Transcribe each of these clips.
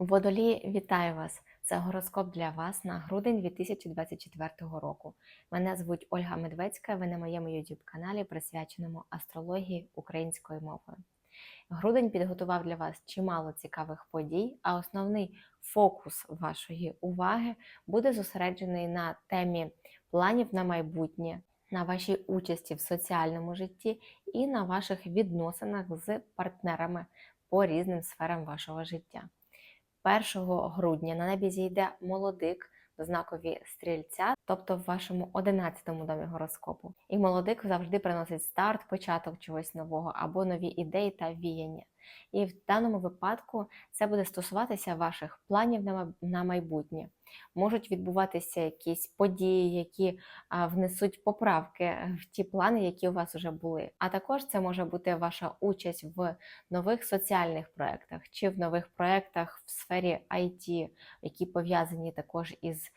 Водолії, вітаю вас! Це гороскоп для вас на грудень 2024 року. Мене звуть Ольга Медведська. Ви на моєму youtube каналі, присвяченому астрології українською мовою. Грудень підготував для вас чимало цікавих подій, а основний фокус вашої уваги буде зосереджений на темі планів на майбутнє, на вашій участі в соціальному житті і на ваших відносинах з партнерами по різним сферам вашого життя. 1 грудня на небі зійде молодик в знакові стрільця, тобто в вашому 11-му домі гороскопу. І молодик завжди приносить старт, початок чогось нового або нові ідеї та віяння. І в даному випадку це буде стосуватися ваших планів на майбутнє. Можуть відбуватися якісь події, які внесуть поправки в ті плани, які у вас вже були. А також це може бути ваша участь в нових соціальних проєктах чи в нових проєктах в сфері IT, які пов'язані також із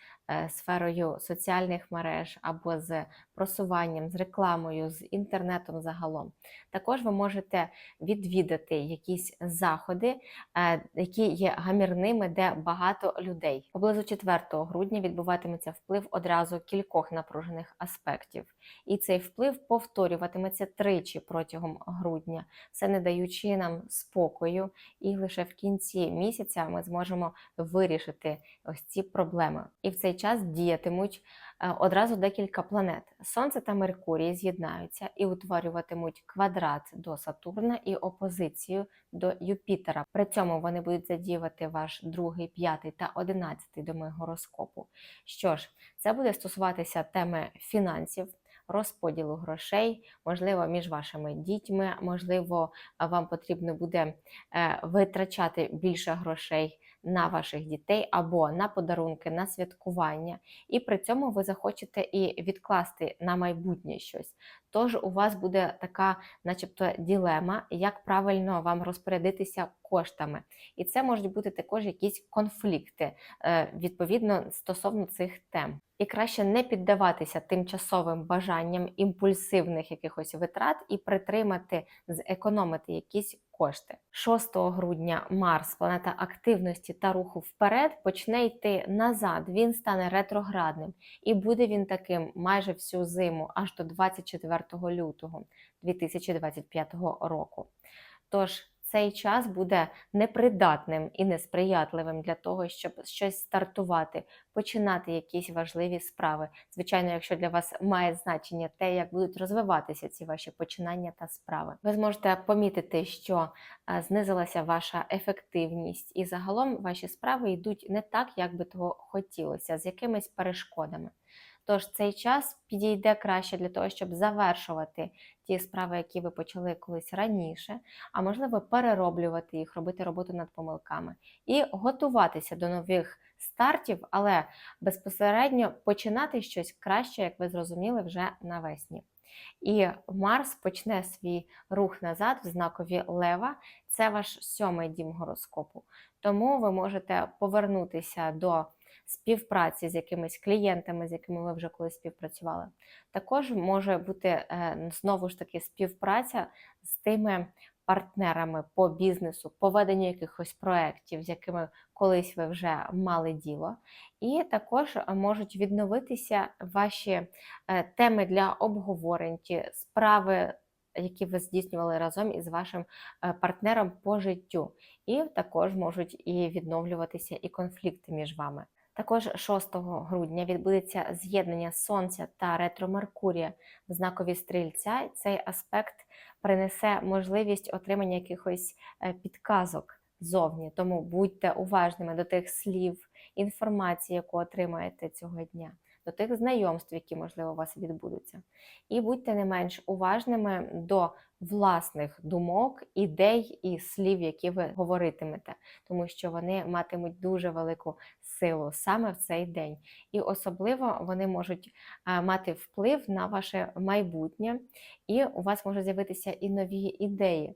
сферою соціальних мереж або з просуванням, з рекламою, з інтернетом загалом. Також ви можете відвідати якісь заходи, е, які є гамірними, де багато людей. Поблизу 4 грудня відбуватиметься вплив одразу кількох напружених аспектів, і цей вплив повторюватиметься тричі протягом грудня, все не даючи нам спокою, і лише в кінці місяця ми зможемо вирішити ось ці проблеми. І в цей час діятимуть е, одразу декілька планет. Сонце та Меркурій з'єднаються і утворюватимуть квадрат до Сатурна і опозицію до Юпітера. При цьому вони будуть задіювати ваш другий, п'ятий та одинадцятий доми гороскопу. Що ж, це буде стосуватися теми фінансів. Розподілу грошей, можливо, між вашими дітьми, можливо, вам потрібно буде е, витрачати більше грошей на ваших дітей або на подарунки, на святкування, і при цьому ви захочете і відкласти на майбутнє щось. Тож у вас буде така, начебто, ділема, як правильно вам розпорядитися коштами. І це можуть бути також якісь конфлікти е, відповідно стосовно цих тем. І краще не піддаватися тимчасовим бажанням імпульсивних якихось витрат і притримати, зекономити якісь кошти. 6 грудня Марс, планета активності та руху вперед, почне йти назад. Він стане ретроградним, і буде він таким майже всю зиму, аж до 24 лютого 2025 року. Тож цей час буде непридатним і несприятливим для того, щоб щось стартувати, починати якісь важливі справи. Звичайно, якщо для вас має значення те, як будуть розвиватися ці ваші починання та справи, ви зможете помітити, що е, знизилася ваша ефективність, і загалом ваші справи йдуть не так, як би того хотілося, з якимись перешкодами. Тож цей час підійде краще для того, щоб завершувати ті справи, які ви почали колись раніше, а можливо перероблювати їх, робити роботу над помилками і готуватися до нових стартів, але безпосередньо починати щось краще, як ви зрозуміли, вже навесні. І Марс почне свій рух назад в знакові Лева. Це ваш сьомий дім гороскопу. Тому ви можете повернутися до співпраці з якимись клієнтами, з якими ви вже колись співпрацювали. Також може бути е, знову ж таки співпраця з тими партнерами по бізнесу, по веденню якихось проєктів, з якими колись ви вже мали діло. І також можуть відновитися ваші е, теми для обговорень, ті справи. Які ви здійснювали разом із вашим е, партнером по життю, і також можуть і відновлюватися і конфлікти між вами. Також 6 грудня відбудеться з'єднання Сонця та ретро Меркурія в знакові стрільця. Цей аспект принесе можливість отримання якихось е, підказок зовні. Тому будьте уважними до тих слів, інформації, яку отримаєте цього дня, до тих знайомств, які, можливо, у вас відбудуться. І будьте не менш уважними до власних думок, ідей і слів, які ви говоритимете, тому що вони матимуть дуже велику силу саме в цей день. І особливо вони можуть е, мати вплив на ваше майбутнє, і у вас можуть з'явитися і нові ідеї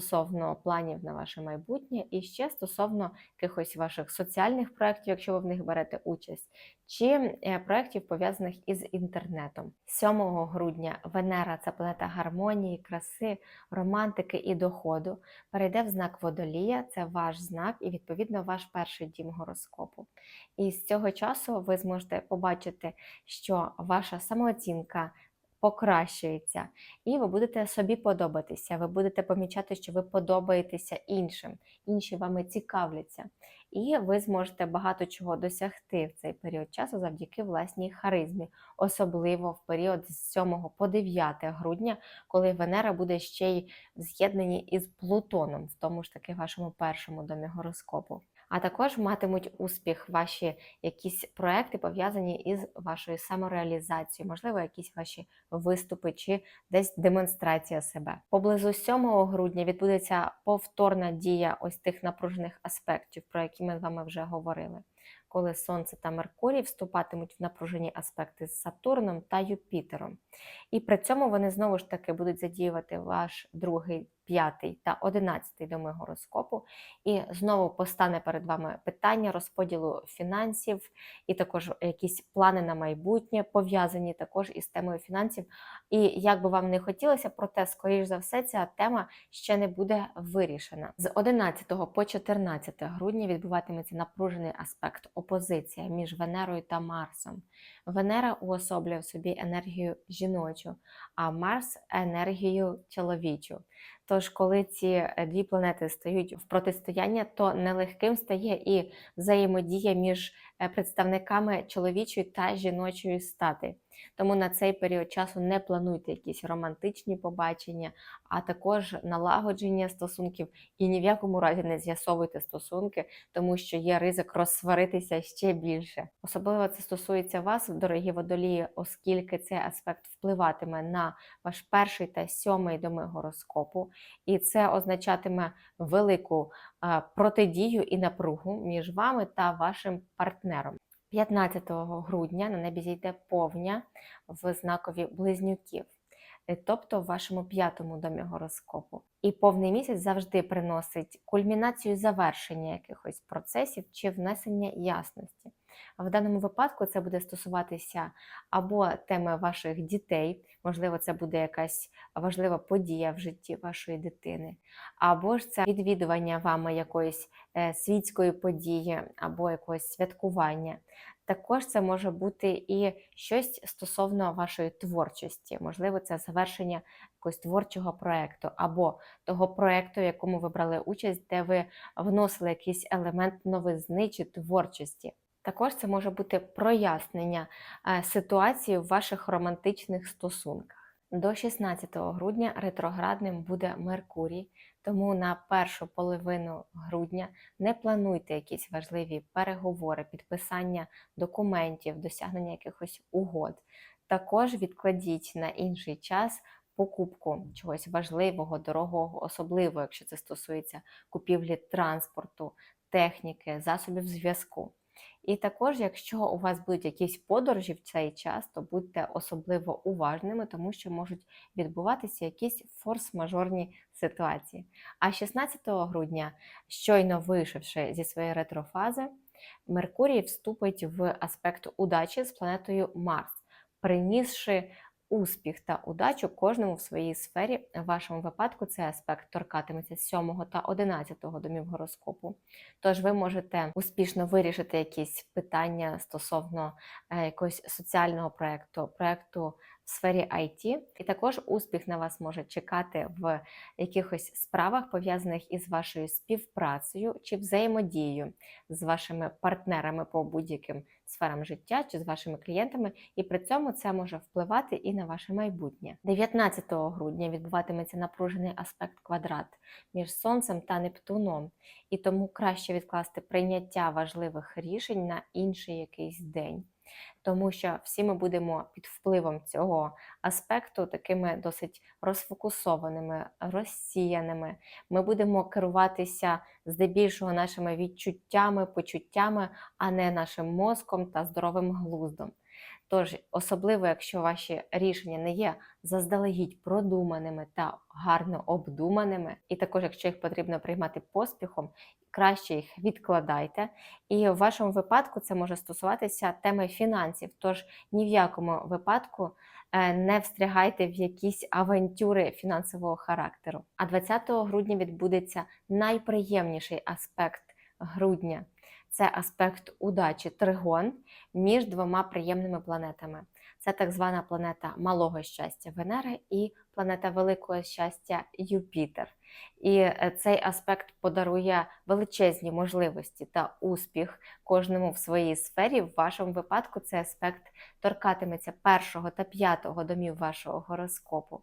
стосовно планів на ваше майбутнє, і ще стосовно якихось ваших соціальних проєктів, якщо ви в них берете участь, чи е, проєктів пов'язаних із інтернетом. 7 грудня Венера це планета гармонії, краси, романтики і доходу. Перейде в знак водолія, це ваш знак і відповідно ваш перший дім гороскопу. І з цього часу ви зможете побачити, що ваша самооцінка покращується, і ви будете собі подобатися. Ви будете помічати, що ви подобаєтеся іншим, інші вами цікавляться. І ви зможете багато чого досягти в цей період часу завдяки власній харизмі, особливо в період з 7 по 9 грудня, коли Венера буде ще й в з'єднанні із Плутоном, в тому ж таки вашому першому домі гороскопу. А також матимуть успіх ваші якісь проекти пов'язані із вашою самореалізацією, можливо, якісь ваші виступи чи десь демонстрація себе. Поблизу 7 грудня відбудеться повторна дія ось тих напружених аспектів, про які ми з вами вже говорили. Коли Сонце та Меркурій вступатимуть в напружені аспекти з Сатурном та Юпітером. І при цьому вони знову ж таки будуть задіювати ваш другий, п'ятий та одинадцятий доми гороскопу. І знову постане перед вами питання розподілу фінансів, і також якісь плани на майбутнє, пов'язані також із темою фінансів. І як би вам не хотілося, проте, скоріш за все, ця тема ще не буде вирішена. З 11 по 14 грудня відбуватиметься напружений аспект опозиція між Венерою та Марсом. Венера уособлює в собі енергію жіночу, а Марс енергію чоловічу. Тож, коли ці е, дві планети стають в протистояння, то нелегким стає і взаємодія між представниками чоловічої та жіночої стати. Тому на цей період часу не плануйте якісь романтичні побачення, а також налагодження стосунків і ні в якому разі не з'ясовуйте стосунки, тому що є ризик розсваритися ще більше. Особливо це стосується вас, дорогі водолії, оскільки цей аспект впливатиме на ваш перший та сьомий доми гороскопу, і це означатиме велику протидію і напругу між вами та вашим партнером. 15 грудня на небі зійде повня в знакові близнюків, е, тобто в вашому п'ятому домі гороскопу. І повний місяць завжди приносить кульмінацію завершення якихось процесів чи внесення ясності. В даному випадку це буде стосуватися або теми ваших дітей, можливо, це буде якась важлива подія в житті вашої дитини, або ж це відвідування вами якоїсь е, світської події або якогось святкування. Також це може бути і щось стосовно вашої творчості, можливо, це завершення якогось творчого проєкту, або того проєкту, в якому ви брали участь, де ви вносили якийсь елемент новизни чи творчості. Також це може бути прояснення е, ситуації в ваших романтичних стосунках. До 16 грудня ретроградним буде Меркурій, тому на першу половину грудня не плануйте якісь важливі переговори, підписання документів, досягнення якихось угод. Також відкладіть на інший час покупку чогось важливого, дорогого, особливо, якщо це стосується купівлі транспорту, техніки, засобів зв'язку. І також, якщо у вас будуть якісь подорожі в цей час, то будьте особливо уважними, тому що можуть відбуватися якісь форс-мажорні ситуації. А 16 грудня, щойно вийшовши зі своєї ретрофази, Меркурій вступить в аспект удачі з планетою Марс, принісши успіх та удачу кожному в своїй сфері. В вашому випадку цей аспект торкатиметься 7 та 11 домів гороскопу. Тож ви можете успішно вирішити якісь питання стосовно е, якогось соціального проєкту, проєкту сфері IT. І також успіх на вас може чекати в якихось справах, пов'язаних із вашою співпрацею чи взаємодією з вашими партнерами по будь-яким сферам життя чи з вашими клієнтами, і при цьому це може впливати і на ваше майбутнє. 19 грудня відбуватиметься напружений аспект квадрат між Сонцем та Нептуном, і тому краще відкласти прийняття важливих рішень на інший якийсь день тому що всі ми будемо під впливом цього аспекту такими досить розфокусованими, розсіяними. Ми будемо керуватися здебільшого нашими відчуттями, почуттями, а не нашим мозком та здоровим глуздом. Тож, особливо, якщо ваші рішення не є заздалегідь продуманими та гарно обдуманими, і також, якщо їх потрібно приймати поспіхом, краще їх відкладайте. І в вашому випадку це може стосуватися теми фінансів. Тож ні в якому випадку е, не встрягайте в якісь авантюри фінансового характеру. А 20 грудня відбудеться найприємніший аспект грудня. Це аспект удачі тригон між двома приємними планетами. Це так звана планета малого щастя Венера і планета великого щастя Юпітер. І е, цей аспект подарує величезні можливості та успіх кожному в своїй сфері. В вашому випадку цей аспект торкатиметься першого та п'ятого домів вашого гороскопу.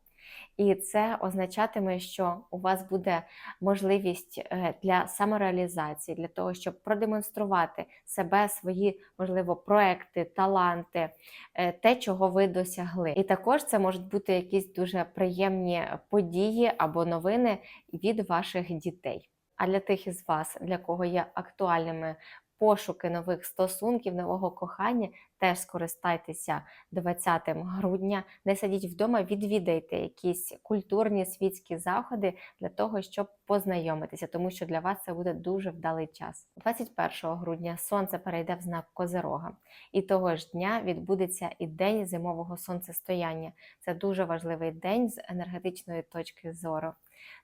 І це означатиме, що у вас буде можливість е, для самореалізації, для того, щоб продемонструвати себе, свої, можливо, проекти, таланти, е, те, чого ви досягли. І також це можуть бути якісь дуже приємні події або новини від ваших дітей. А для тих із вас, для кого є актуальними пошуки нових стосунків, нового кохання, теж скористайтеся 20 грудня. Не сидіть вдома, відвідайте якісь культурні світські заходи для того, щоб познайомитися, тому що для вас це буде дуже вдалий час. 21 грудня сонце перейде в знак Козерога, і того ж дня відбудеться і день зимового сонцестояння. Це дуже важливий день з енергетичної точки зору.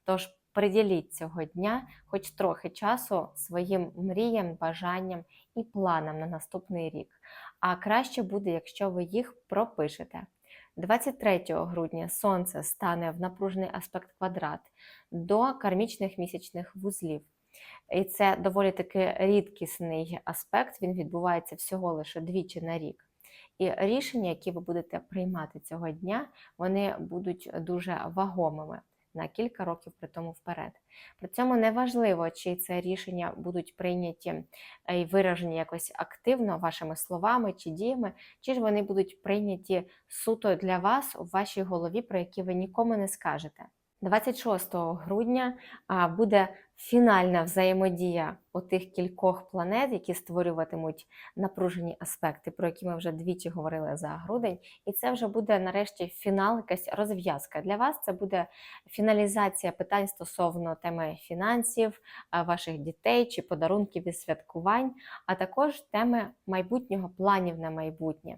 Тож приділіть цього дня хоч трохи часу своїм мріям, бажанням і планам на наступний рік. А краще буде, якщо ви їх пропишете. 23 грудня Сонце стане в напружений аспект квадрат до кармічних місячних вузлів. І це доволі таки рідкісний аспект, він відбувається всього лише двічі на рік. І рішення, які ви будете приймати цього дня, вони будуть дуже вагомими на кілька років при тому вперед. При цьому не важливо, чи це рішення будуть прийняті і виражені якось активно вашими словами чи діями, чи ж вони будуть прийняті суто для вас у вашій голові, про які ви нікому не скажете. 26 грудня буде фінальна взаємодія отих кількох планет, які створюватимуть напружені аспекти, про які ми вже двічі говорили за грудень. І це вже буде нарешті фінал, якась розв'язка. Для вас це буде фіналізація питань стосовно теми фінансів, ваших дітей чи подарунків і святкувань, а також теми майбутнього планів на майбутнє.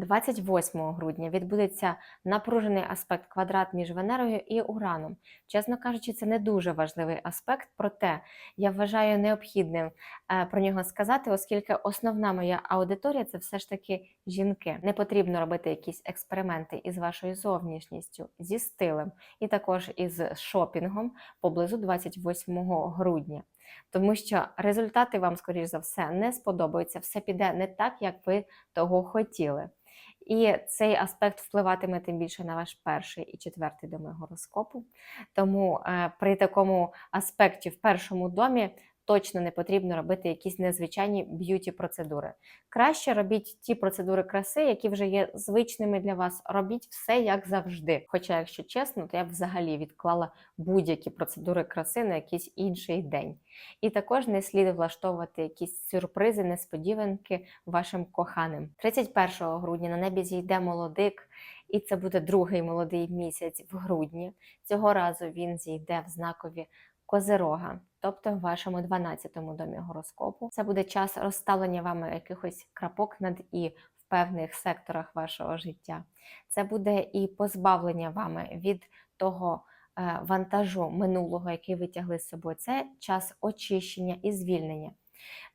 28 грудня відбудеться напружений аспект квадрат між Венерою і Ураном. Чесно кажучи, це не дуже важливий аспект, проте я вважаю необхідним е, про нього сказати, оскільки основна моя аудиторія це все ж таки жінки. Не потрібно робити якісь експерименти із вашою зовнішністю, зі стилем і також із шопінгом поблизу 28 грудня. Тому що результати вам, скоріш за все, не сподобаються, все піде не так, як ви того хотіли. І цей аспект впливатиме тим більше на ваш перший і четвертий доми гороскопу. Тому е, при такому аспекті в першому домі точно не потрібно робити якісь незвичайні б'юті-процедури. Краще робіть ті процедури краси, які вже є звичними для вас. Робіть все як завжди. Хоча, якщо чесно, то я б взагалі відклала будь-які процедури краси на якийсь інший день. І також не слід влаштовувати якісь сюрпризи, несподіванки вашим коханим. 31 грудня на небі зійде молодик. І це буде другий молодий місяць в грудні. Цього разу він зійде в знакові Козирога, тобто в вашому 12-му домі гороскопу. Це буде час розставлення вами якихось крапок над і в певних секторах вашого життя. Це буде і позбавлення вами від того е, вантажу минулого, який ви тягли з собою. Це час очищення і звільнення.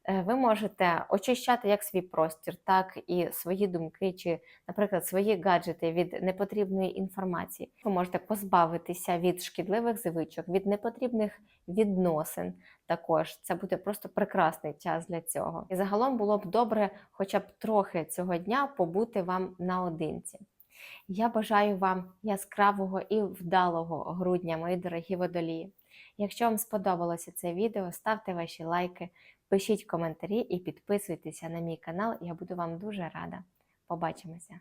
Е, ви можете очищати як свій простір, так і свої думки, чи, наприклад, свої гаджети від непотрібної інформації. Ви можете позбавитися від шкідливих звичок, від непотрібних відносин. Також це буде просто прекрасний час для цього. І загалом було б добре, хоча б трохи цього дня побути вам наодинці. Я бажаю вам яскравого і вдалого грудня, мої дорогі водолії. Якщо вам сподобалося це відео, ставте ваші лайки, пишіть коментарі і підписуйтеся на мій канал, я буду вам дуже рада. Побачимося!